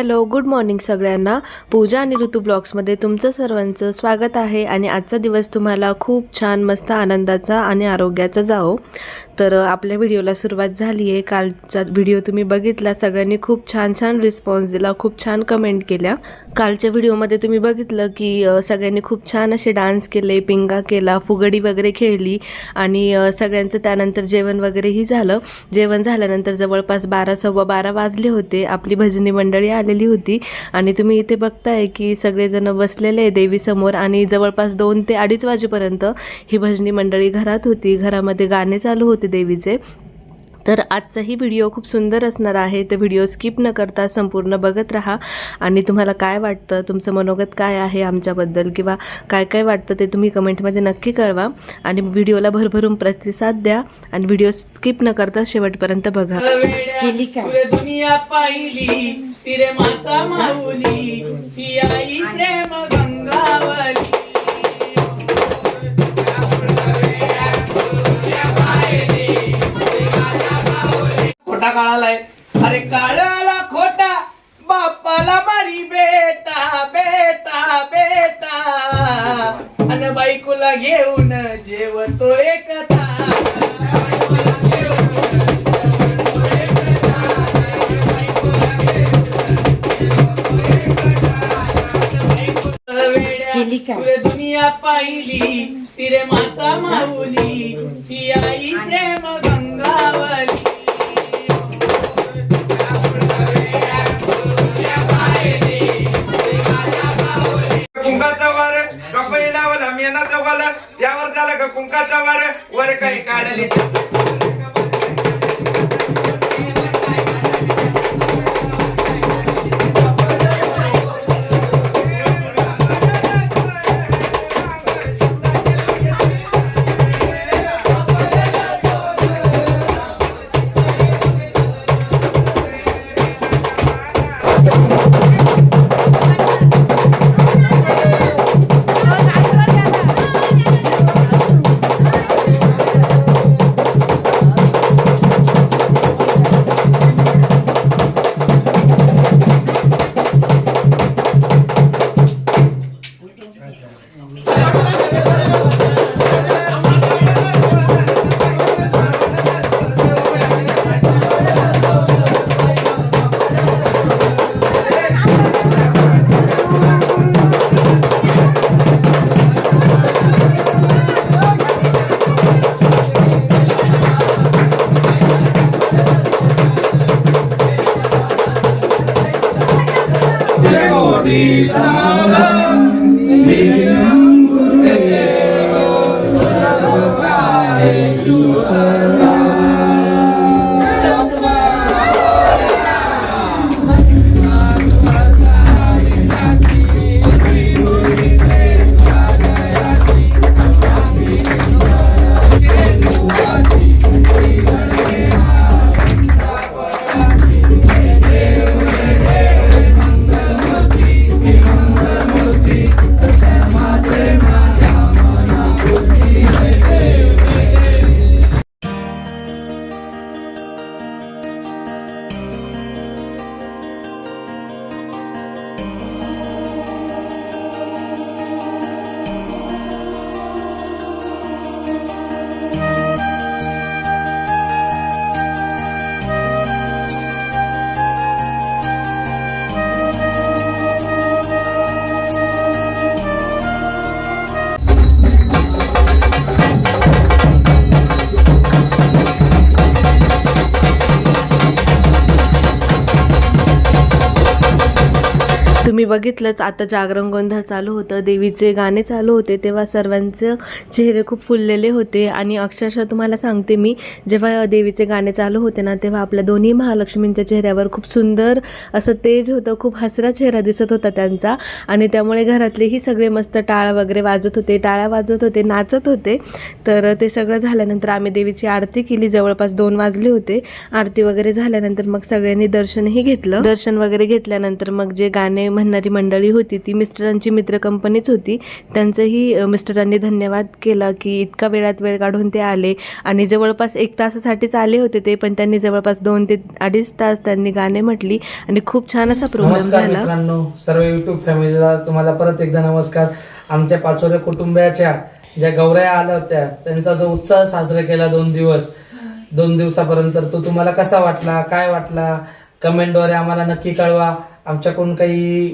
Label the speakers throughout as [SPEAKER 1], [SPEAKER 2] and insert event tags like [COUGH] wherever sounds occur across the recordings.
[SPEAKER 1] Hello good morning सगळ्यांना. पूजा आणि ऋतू ब्लॉग्समध्ये तुमचं सर्वांचं स्वागत आहे आणि आजचा दिवस तुम्हाला खूप छान मस्त आनंदाचा आणि आरोग्याचा जाओ तर आपल्या व्हिडिओला सुरुवात झाली आहे. कालचा व्हिडिओ तुम्ही बघितला. सगळ्यांनी खूप छान छान रिस्पॉन्स दिला. खूप छान कमेंट केल्या. कालच्या व्हिडिओमध्ये तुम्ही बघितलं की सगळ्यांनी खूप छान असे डान्स केले पिंगा केला फुगडी वगैरे खेळली आणि सगळ्यांचं त्यानंतर जेवण वगैरेही झालं. जेवण झाल्यानंतर जवळपास बारा सव्वा बारा वाजले होते. आपली भजनी मंडळी आलेली होती आणि तुम्ही इथे बघताय की सगळेजण बसलेले आहे देवीसमोर आणि जवळपास दोन ते अडीच वाजेपर्यंत ही भजनी मंडळी घरात होती. घरामध्ये गाणे चालू होते. देवीचे. तर आजचाही व्हिडिओ खूप सुंदर असणार आहे. तर व्हिडिओ स्किप न करता संपूर्ण बघत राहा. आणि तुम्हाला काय वाटतं? तुमचं मनोगत काय आहे आमच्याबद्दल? किंवा काय काय वाटतं ते तुम्ही कमेंटमध्ये नक्की कळवा. आणि व्हिडिओला भरभरून प्रतिसाद द्या. आणि व्हिडिओ स्किप न करता शेवटपर्यंत बघा.
[SPEAKER 2] दुनिया पाहिली. तिरे माता माऊली. ती आई प्रेम खोटा काळालाय. अरे काळाला खोटा बापाला मारी बेटा बेटा बेटा. अन बायकोला घेऊन जेवतो एकता दुनिया पाहिली तिरे माता माऊली ती आई प्रेम
[SPEAKER 3] कुंकाचा वार वर काही काढले ที่สาว
[SPEAKER 1] तुम्ही बघितलंच आता जागरण गोंधळ चालू होतं देवीचे गाणे चालू होते तेव्हा सर्वांचे चेहरे खूप फुललेले होते. आणि अक्षरशः तुम्हाला सांगते मी जेव्हा देवीचे गाणे चालू होते ना तेव्हा आपल्या दोन्ही महालक्ष्मींच्या चेहऱ्यावर खूप सुंदर असं तेज होतं खूप हसरा चेहरा दिसत होता त्यांचा. आणि त्यामुळे घरातलेही सगळे मस्त टाळ वगैरे वाजत होते टाळ्या वाजत होते नाचत होते. तर ते सगळं झाल्यानंतर आम्ही देवीची आरती केली जवळपास दोन वाजले होते. आरती वगैरे झाल्यानंतर मग सगळ्यांनी दर्शनही घेतलं. दर्शन वगैरे घेतल्यानंतर मग जे गाणे म्हणणारी मंडळी होती ती मिस्टरांची मित्र कंपनीच होती. त्यांचंही मिस्टरांनी धन्यवाद केला की इतका वेळात वेळ काढून ते आले. आणि जवळपास एक तासासाठीच आले होते ते पण त्यांनी जवळपास दोन ते अडीच तास त्यांनी गाणे म्हटली आणि खूप छान असा प्रोग्राम झाला.
[SPEAKER 4] सर्व युट्यूब फॅमिलीला तुम्हाला परत एकदा नमस्कार. आमच्या पाचोरे कुटुंबियाच्या ज्या गौऱ्या आल्या होत्या त्यांचा जो उत्साह साजरा केला दोन दिवस. दोन दिवसापर्यंत तो तुम्हाला कसा वाटला काय वाटला? कमेंटद्वारे आम्हाला नक्की कळवा. आमच्याकडून काही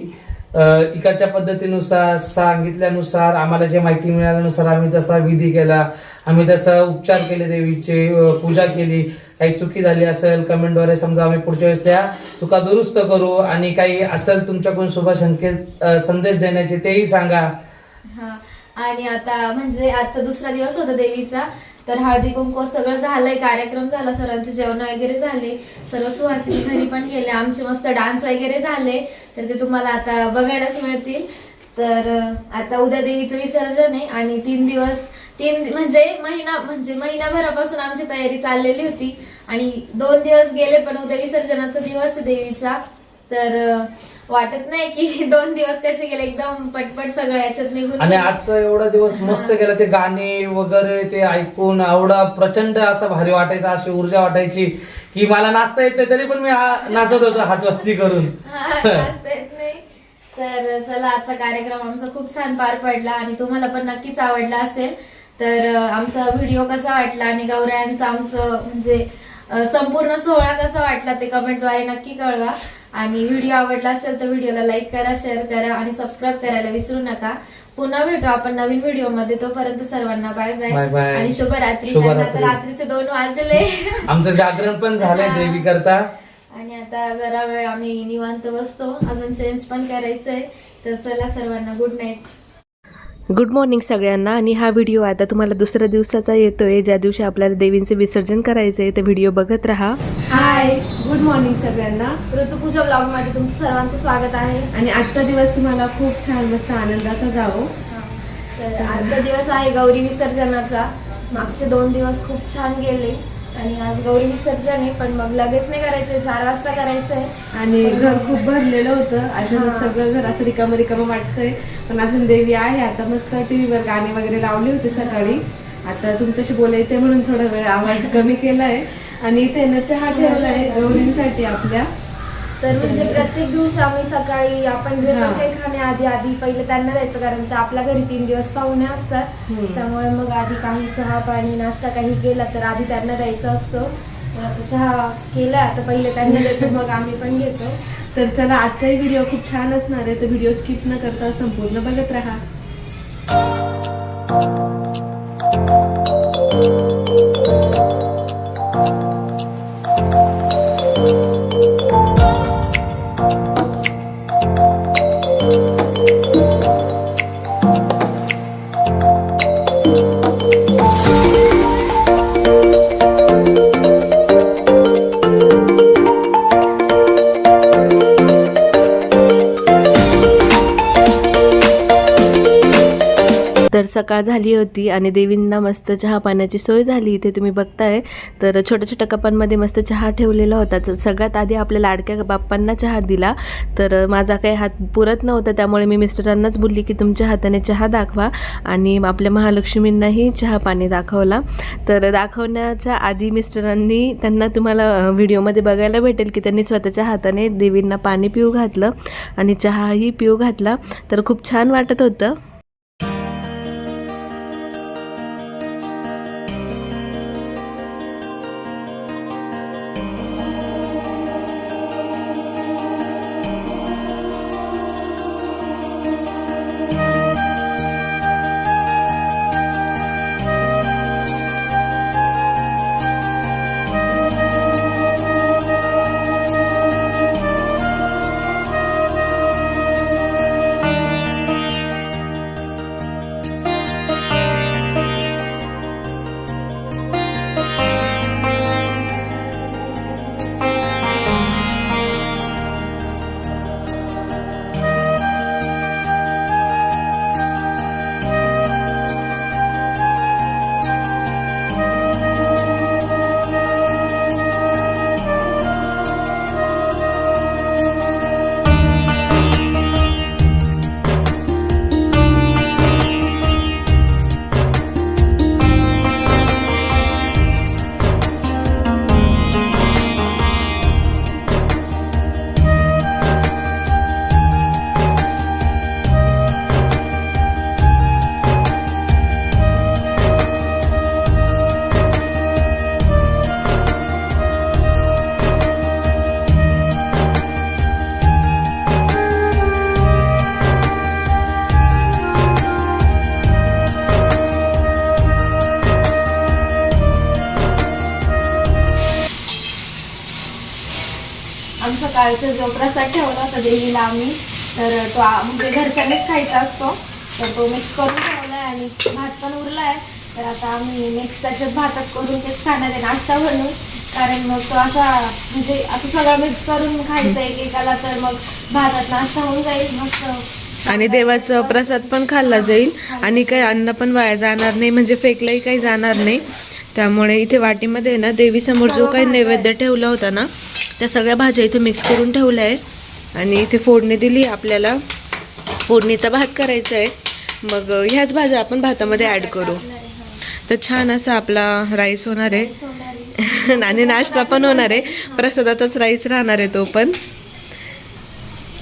[SPEAKER 4] इकडच्या पद्धतीनुसार सांगितल्यानुसार आम्हाला जे माहिती मिळाल्यानुसार आम्ही जसा विधी केला आम्ही तसा उपचार केले देवीचे पूजा केली काही चुकी झाली असेल कमेंटद्वारे समजा आम्ही पुढच्या वेळेस त्या चुका दुरुस्त करू आणि काही असेल तुमच्याकडून शुभ संकेत संदेश देण्याचे तेही सांगा.
[SPEAKER 5] आणि आता म्हणजे आजचा दुसरा दिवस होता देवीचा. तर हळदी कुंकू सगळं झालंय कार्यक्रम झाला सरांचे जेवण वगैरे झाले सर्व सुहासिनी घरी पण गेले आमचे मस्त डान्स वगैरे झाले तर ते तुम्हाला आता बघायलाच मिळतील. तर आता उद्या देवीचं विसर्जन आहे आणि तीन दिवस तीन म्हणजे महिना म्हणजे महिनाभरापासून आमची तयारी चाललेली होती. आणि दोन दिवस गेले पण उद्या विसर्जनाचा दिवस आहे देवीचा. तर वाटत नाही की [LAUGHS] दोन दिवस कसे गेले एकदम पटपट सगळं याच्यात निघून
[SPEAKER 4] आणि
[SPEAKER 5] गेले.
[SPEAKER 4] आजचा एवढा दिवस मस्त गेला ते गाणे वगैरे ते ऐकून एवढा प्रचंड असं भारी वाटायचं अशी ऊर्जा वाटायची की मला नाचता येत नाही तरी पण मी हा- नाचत होतो हातवरती करून. [LAUGHS]
[SPEAKER 5] हा, नाचता येत नाही. तर चला आजचा कार्यक्रम आमचा खूप छान पार पडला आणि तुम्हाला पण नक्कीच आवडला असेल. तर अं, आमचा व्हिडिओ कसा वाटला आणि गौरायांचं आमचं म्हणजे अं, संपूर्ण सोहळा कसा वाटला ते कमेंटद्वारे नक्की कळवा. आणि व्हिडिओ आवडला असेल तर व्हिडिओला लाईक करा शेअर करा आणि सबस्क्राईब करायला विसरू नका. पुन्हा भेटू आपण नवीन व्हिडिओमध्ये तोपर्यंत सर्वांना बाय बाय
[SPEAKER 4] bye.
[SPEAKER 5] आणि. त्यांना आता रात्रीचे दोन वाजले.
[SPEAKER 4] आमचं जागरण पण झालंय देवी करता
[SPEAKER 5] आणि आता जरा वेळ आम्ही निवांत बसतो. अजून चेंज पण करायचंय. तर चला सर्वांना गुड नाईट
[SPEAKER 1] गुड मॉर्निंग सगळ्यांना. आणि हा व्हिडिओ आता तुम्हाला दुसऱ्या दिवसाचा येतोय. ज्या दिवशी आपल्याला देवींचे विसर्जन करायचं आहे ते व्हिडिओ बघत राहा. हाय गुड मॉर्निंग सगळ्यांना.
[SPEAKER 5] ऋतुपूजा ब्लॉगमध्ये तुमचं सर्वांचं स्वागत आहे.
[SPEAKER 1] आणि आजचा दिवस तुम्हाला खूप छान मस्त आनंदाचा जावो.
[SPEAKER 5] तर आजचा दिवस आहे गौरी विसर्जनाचा. मागचे दोन दिवस खूप छान गेले. आणि आज गौरी विसर्जन आहे पण मग लगेच नाही करायचंय चार वाजता करायचंय.
[SPEAKER 1] आणि घर खूप भरलेलं होतं. अचानक. सगळं घर असं रिकामं रिकामं वाटतंय. पण अजून देवी आहे. आता मस्त टीव्हीवर गाणे वगैरे लावले होते सकाळी. आता तुमच्याशी बोलायचंय म्हणून थोडा वेळ आवाज कमी केलाय. आणि इथे ना चहा ठेवलाय गौरींसाठी आपल्या.
[SPEAKER 5] तर म्हणजे प्रत्येक दिवशी आम्ही सकाळी आपण जे. पण काही खाण्याआधी आधी पहिले त्यांना द्यायचं कारण तर आपल्या घरी तीन दिवस पाहुणे असतात. त्यामुळे मग आधी काही चहा पाणी नाश्ता काही केला तर आधी त्यांना द्यायचा असतो. तर चहा केला आता पहिले त्यांना देतो मग आम्ही पण घेतो.
[SPEAKER 1] तर चला आजचाही व्हिडिओ खूप छान असणार आहे. तर व्हिडिओ स्किप न करता संपूर्ण बघत राहा. सकाळ झाली होती आणि देवींना मस्त चहा पाण्याची सोय झाली इथे तुम्ही बघताय. तर छोट्या छोट्या कपांमध्ये मस्त चहा ठेवलेला होता. सगळ्यात आधी आपल्या लाडक्या बाप्पांना चहा दिला. तर माझा काही हात पुरत नव्हता त्यामुळे मी मिस्टरांनाच बोलली की तुमच्या हाताने चहा दाखवा आणि आपल्या महालक्ष्मींनाही चहा पाणी दाखवला. तर दाखवण्याच्या आधी मिस्टरांनी त्यांना तुम्हाला व्हिडिओमध्ये बघायला भेटेल की त्यांनी स्वतःच्या हाताने देवींना पाणी पिऊ घातलं आणि चहाही पिऊ घातला. तर खूप छान वाटत होतं.
[SPEAKER 5] सकाळचा जो प्रसाद ठेवला होता देवीला आम्ही तर तो म्हणजे घरच्यांनीच खायचा असतो. तर तो मिक्स करून ठेवलाय आणि भात पण उरलाय. तर आता आम्ही मिक्स त्याच्यात भातात करून तेच खाणार आहे नाश्ता बनवून. कारण मग तो असा म्हणजे असं सगळं मिक्स करून खायचं एकेकाला तर मग भातात नाश्ता होऊन जाईल मस्त.
[SPEAKER 1] आणि देवाचा प्रसाद पण खाल्ला जाईल. आणि काही अन्न पण वाया जाणार नाही म्हणजे फेकलंही काही जाणार नाही. त्यामुळे इथे वाटीमध्ये ना देवीसमोर जो काही नैवेद्य ठेवला होता ना त्या सगळ्या भाज्या इथे मिक्स करून ठेवल्या आहे. आणि इथे फोडणी दिली आपल्याला. फोडणीचा भात करायचा आहे. मग ह्याच भाज्या आपण भातामध्ये ॲड करू. तर छान असा आपला राईस होणार आहे. [LAUGHS] आणि नाश्ता पण होणार आहे. [LAUGHS] प्रसादातच राईस राहणार आहे तो पण.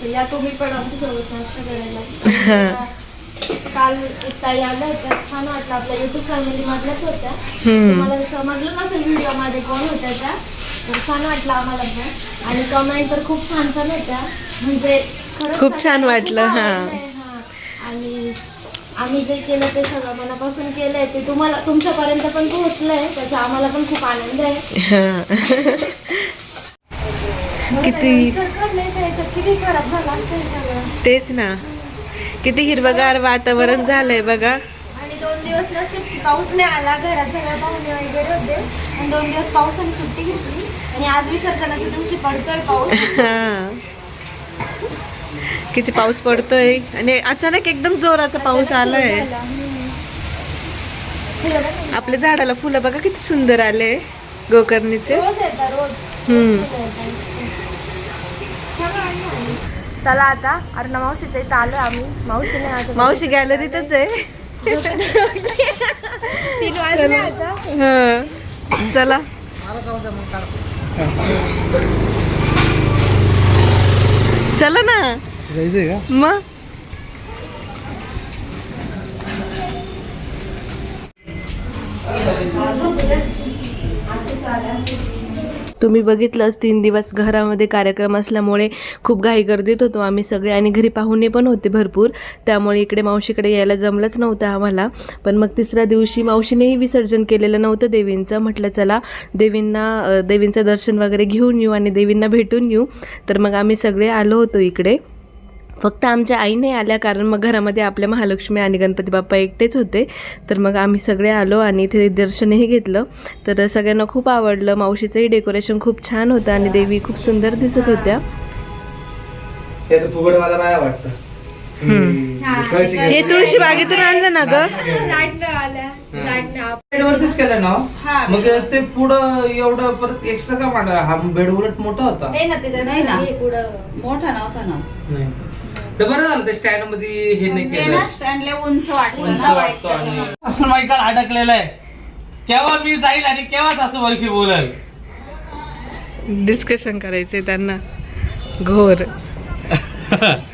[SPEAKER 5] तर [LAUGHS] काल एक ताई आल्या होत्या. छान वाटलं आपल्या युट्यूब फॅमिली मधल्याच होत्या. तुम्हाला समजलं नसेल व्हिडिओमध्ये कोण होत्या त्या. तर छान वाटलं आम्हाला पण. आणि कमेंट तर खूप छान छान होत्या. म्हणजे खरंच
[SPEAKER 1] खूप छान वाटलं, हा.
[SPEAKER 5] आणि आम्ही जे केलं ते सगळं मनापासून केलंय. ते तुम्हाला तुमच्यापर्यंत पण पोहोचलंय. त्याचा आम्हाला पण खूप आनंद आहे.
[SPEAKER 1] किती
[SPEAKER 5] किती खराब झाला
[SPEAKER 1] तेच ना. किती हिरवगार वातावरण झालंय बघा.
[SPEAKER 5] आणि दोन दिवस नशीब पाऊस नाही आला घरात पाहुणे वगैरे होते. आणि दोन दिवस पावसाने सुट्टी घेतली. आणि आज विसर्जनाच्या दिवशी पडतोय पाऊस.
[SPEAKER 1] किती पाऊस पडतोय. आणि अचानक एकदम जोराचा पाऊस आलाय.
[SPEAKER 5] ना.
[SPEAKER 1] आपल्या झाडाला फुलं बघा किती सुंदर आले. गोकर्णीचे. हम्म
[SPEAKER 5] फुलं येतात. छान वाटलं. चला आता अरुणा मावशीच्या इथं आलो आम्ही. मावशी नाही आता
[SPEAKER 1] मावशी गॅलरीतच आहे.
[SPEAKER 5] तीन वाजले आता.
[SPEAKER 1] हा. चला. चला ना. मग तुम्ही बघितलंच तीन दिवस घरामध्ये कार्यक्रम असल्यामुळे खूप घाई गर्दीत होतो आम्ही सगळे आणि घरी पाहुणे पण होते भरपूर. त्यामुळे इकडे मावशीकडे यायला जमलंच नव्हतं आम्हाला. पण मग तिसऱ्या दिवशी मावशीनेही विसर्जन केलेलं नव्हतं देवींचं. म्हटलं चला देवींना देवींचं दर्शन वगैरे घेऊन येऊ आणि देवींना भेटून येऊ. तर मग आम्ही सगळे आलो होतो इकडे. फक्त आमच्या आई नाही आल्या कारण मग घरामध्ये आपल्या महालक्ष्मी आणि गणपती बाप्पा एकटेच होते. तर मग आम्ही सगळे आलो आणि इथे दर्शनही घेतलं. तर सगळ्यांना खूप आवडलं. मावशीचंही डेकोरेशन खूप छान होतं आणि देवी खूप सुंदर दिसत होत्या.
[SPEAKER 3] हे
[SPEAKER 1] हे तुळशी बागेतून आणलं ना ग?
[SPEAKER 4] बेडवरतीच केलं ना? मग ते पुढं एवढं परत एक्स्ट्रा का मांडला हा बेड उलट मोठा होता.
[SPEAKER 5] नाही ना ते
[SPEAKER 6] नाही ना.
[SPEAKER 5] हे पुढं.
[SPEAKER 6] मोठा नव्हता ना.
[SPEAKER 4] नाही. तर बरं झालं ते स्टँडमध्ये हे नाही
[SPEAKER 6] ते
[SPEAKER 4] केलं
[SPEAKER 6] स्टँडला उंच वाटलं
[SPEAKER 4] उंच
[SPEAKER 6] ना.
[SPEAKER 4] वाटतो आणि असं माईकाल अडकलेलं आहे केव्हा मी जाईल आणि केव्हा सासूबाईशी बोलल?
[SPEAKER 1] डिस्कशन करायचे त्यांना. घोर. [LAUGHS]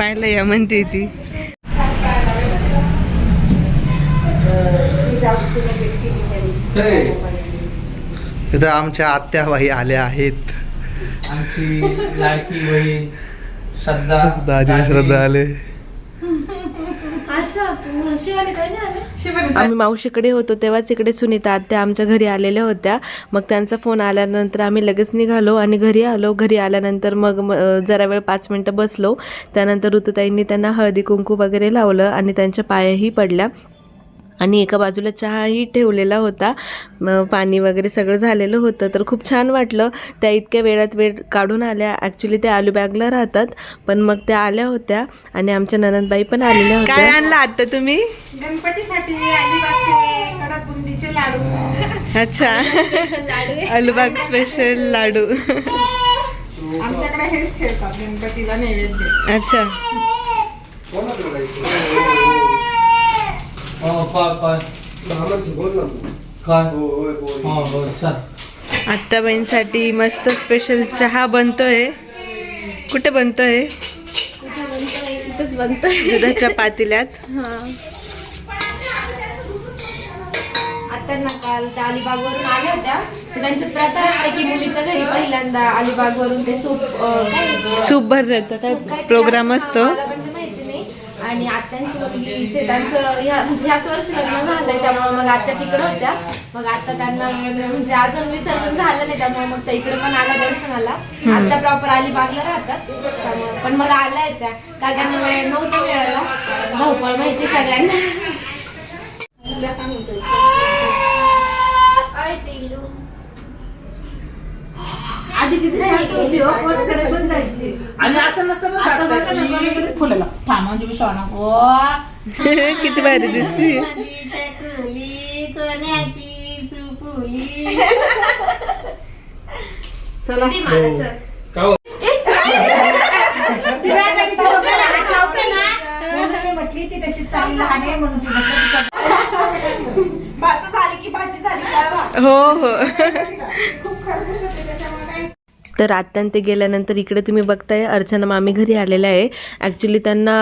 [SPEAKER 1] पाहिलं या म्हणते ती.
[SPEAKER 7] इथं आमच्या आत्याबाई आल्या आहेत.
[SPEAKER 4] आमची लाडकी बहीण श्रद्धा
[SPEAKER 7] दाजी श्रद्धा आले
[SPEAKER 5] अच्छा तू शिवानी काही नाही आले
[SPEAKER 1] आम्ही मावशीकडे होतो तेव्हाच इकडे सुनीता आत्या आमच्या घरी आलेल्या होत्या. मग त्यांचा फोन आल्यानंतर आम्ही लगेच निघालो आणि घरी आलो. घरी आल्यानंतर मग जरा वेळ पाच मिनटं बसलो. त्यानंतर ऋतुताईंनी त्यांना हळदी कुंकू वगैरे लावलं आणि त्यांच्या पायाही पडल्या. आणि एका बाजूला चहाही ठेवलेला होता. पाणी वगैरे सगळं झालेलं होतं. तर खूप छान वाटलं. त्या इतक्या वेळात वेळ काढून आल्या. ॲक्च्युली त्या अलिबागला राहतात. पण मग त्या आल्या होत्या आणि आमच्या ननंदबाई पण आलेल्या होत्या. काय आणलं आता तुम्ही?
[SPEAKER 6] गणपतीसाठी लाडू.
[SPEAKER 1] अच्छा. अलिबाग स्पेशल लाडू.
[SPEAKER 6] आमच्याकडे हेच खेळतात गणपतीला नैवेद्य.
[SPEAKER 1] अच्छा.
[SPEAKER 4] हो काय काय काय? हो हो चल.
[SPEAKER 1] आत्ताबाईंसाठी मस्त स्पेशल चहा बनतोय. कुठे बनतोय?
[SPEAKER 5] इथंच बनतोय
[SPEAKER 1] दुधाच्या पातेल्यात.
[SPEAKER 5] हा. आता ना काल त्या अलिबागवरून आल्या होत्या. तर त्यांची प्रथा असते की मुलीच्या घरी पहिल्यांदा अलिबागवरून ते सूप अं, काय
[SPEAKER 1] सूप भरण्याचा काय
[SPEAKER 5] सूप काहीतरी
[SPEAKER 1] प्रोग्राम असतो?
[SPEAKER 5] आणि आत्यांची मुलगी इथे त्यांचं ह्या म्हणजे ह्याच वर्षी लग्न झालंय त्यामुळे मग आत्या तिकडे होत्या. मग आता त्यांना म्हणजे अजून विसर्जन झालं नाही त्यामुळे मग त्या इकडे पण आल्या दर्शनाला. आत्या प्रॉपर अलिबागला राहतात. त्यामुळे पण मग आल्या त्या. का त्यांना वेळ नव्हता मिळाला. धावपळ माहिती सगळ्यांना. आधी किती शांत होती हो, कोणाकडे पण जायची?
[SPEAKER 2] आणि असं नसतं बरं
[SPEAKER 6] आता
[SPEAKER 2] का
[SPEAKER 6] बघा ना,
[SPEAKER 2] की-
[SPEAKER 6] कोणाकडे फुलं थांब म्हणजे मी हो [LAUGHS]
[SPEAKER 1] किती भारी दिसते.
[SPEAKER 6] चला.
[SPEAKER 5] ती.
[SPEAKER 4] का हो?
[SPEAKER 6] म्हटली ती तशी चांगली लहान आहे म्हणून तिला [LAUGHS]
[SPEAKER 5] भाचं झाली की भाजी झाली
[SPEAKER 1] हो हो.
[SPEAKER 6] खूप खरं दिसत त्याच्यामुळे काही
[SPEAKER 1] तर आत्यान ते गेल्यानंतर इकडे तुम्ही बघताय अर्चना मामी घरी आलेल्या आहे. ॲक्च्युली त्यांना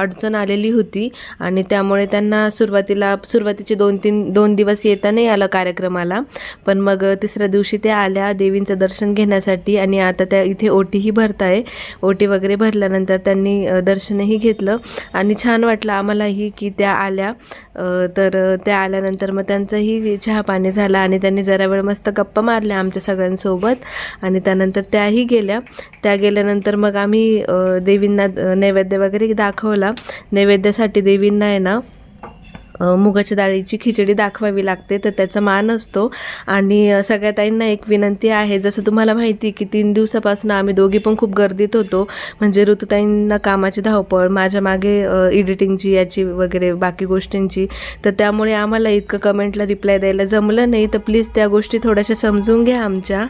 [SPEAKER 1] अडचण आलेली होती आणि त्यामुळे त्यांना सुरुवातीला सुरुवातीचे दोन तीन दोन दिवस येता नाही आलं कार्यक्रमाला. पण मग तिसऱ्या दिवशी त्या आल्या देवींचं दर्शन घेण्यासाठी आणि आता त्या इथे ओटीही भरताय. ओटी वगैरे भरल्यानंतर त्यांनी दर्शनही घेतलं आणि छान वाटलं आम्हालाही की त्या आल्या. तर त्या आल्यानंतर मग त्यांचंही चहा पाणी झाला आणि त्यांनी जरा वेळ मस्त गप्पा मारल्या आमच्या सगळ्यांसोबत आणि त्यांना त्यानंतर त्याही गेल्या. त्या गेल्यानंतर मग आम्ही देवींना नैवेद्य वगैरे दाखवला. नैवेद्यासाठी देवींना आहे ना मुगाच्या डाळीची खिचडी दाखवावी लागते. तर त्याचा मान असतो. आणि सगळ्यात सगळ्या ताईंना एक विनंती आहे. जसं तुम्हाला माहिती की तीन दिवसापासून आम्ही दोघी पण खूप गर्दीत होतो. म्हणजे ऋतुताईंना कामाची धावपळ माझ्या मागे एडिटिंगची याची वगैरे बाकी गोष्टींची. तर त्यामुळे आम्हाला इतकं कमेंटला रिप्लाय द्यायला जमलं नाही. तर प्लीज त्या गोष्टी थोड्याशा समजून घ्या आमच्या.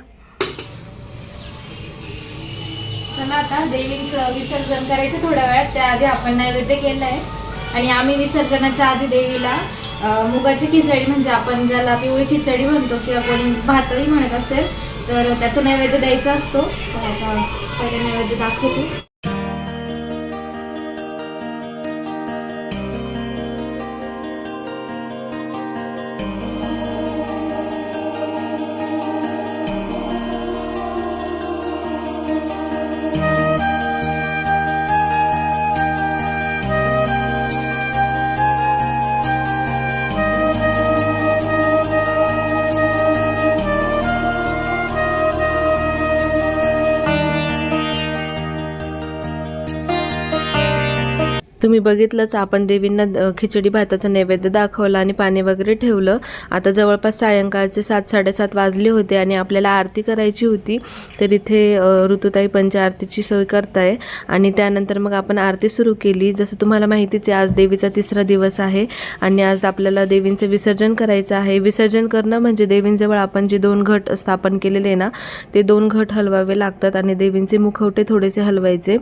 [SPEAKER 5] चला आता. देवींचं विसर्जन करायचं थोड्या वेळात. त्याआधी आपण नैवेद्य केलंय आणि आम्ही विसर्जनाच्या आधी देवीला मुगाची खिचडी म्हणजे आपण ज्याला पिवळी खिचडी म्हणतो किंवा कोणी भातही म्हणत असेल तर त्याचा नैवेद्य द्यायचा असतो. तर आता पहिले नैवेद्य दाखवतो.
[SPEAKER 1] तुम्ही बघितलंच आपण देवींना खिचडी भाताचा नैवेद्य दाखवला आणि पाणी वगैरे ठेवलं. आता जवळपास सायंकाळचे सात साडेसात वाजले होते आणि आपल्याला आरती करायची होती. तर इथे ऋतुताई पंच आरतीची सोय करताय आणि त्यानंतर मग आपण आरती सुरू केली. जसं तुम्हाला माहितीच आहे आज देवीचा तिसरा दिवस आहे आणि आज आपल्याला देवींचं विसर्जन करायचं आहे. विसर्जन करणं म्हणजे देवींजवळ आपण जे दोन घट स्थापन केलेले आहे ना ते दोन घट हलवावे लागतात आणि देवींचे मुखवटे थोडेसे हलवायचे.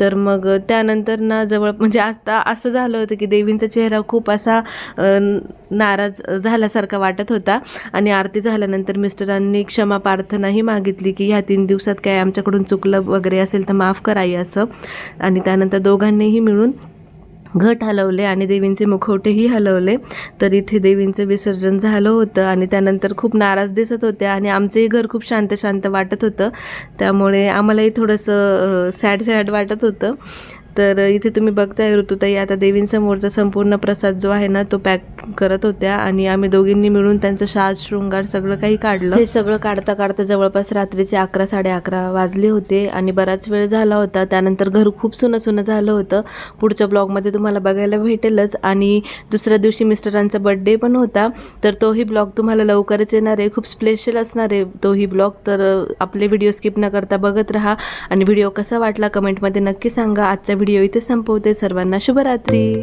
[SPEAKER 1] तर मग त्यानंतर ना जवळ म्हणजे जास्त असं झालं होतं की देवींचा चेहरा खूप असा नाराज झाल्यासारखा वाटत होता. आणि आरती झाल्यानंतर मिस्टरांनी क्षमा प्रार्थनाही मागितली की ह्या तीन दिवसात काय आमच्याकडून चुकलं वगैरे असेल तर माफ कराई असं. आणि त्यानंतर दोघांनीही मिळून घट हलवले आणि देवींचे मुखवटेही हलवले. तर इथे देवींचं विसर्जन झालं होतं आणि त्यानंतर खूप नाराज दिसत होत्या आणि आमचंही घर खूप शांत शांत वाटत होतं. त्यामुळे आम्हालाही थोडंसं सॅड सॅड वाटत होतं. तर इथे तुम्ही बघताय ऋतुताई आता देवींसमोरचा संपूर्ण प्रसाद जो आहे ना तो पॅक करत होत्या आणि आम्ही दोघींनी मिळून त्यांचं शाज शृंगार सगळं काही काढलं. हे सगळं काढता काढता जवळपास रात्रीचे अकरा साडे अकरा वाजले होते आणि बराच वेळ झाला होता. त्यानंतर घर खूप सुनं सुनं झालं होतं. पुढच्या ब्लॉगमध्ये तुम्हाला बघायला भेटेलच. आणि दुसऱ्या दिवशी मिस्टरांचा बड्डे पण होता. तर तोही ब्लॉग तुम्हाला लवकरच येणार आहे. खूप स्पेशल असणार आहे तोही ब्लॉग. तर आपले व्हिडिओ स्किप न करता बघत राहा. आणि व्हिडिओ कसा वाटला कमेंटमध्ये नक्की सांगा. आजचा व्हिडिओ इथे संपवते. सर्वांना शुभरात्री.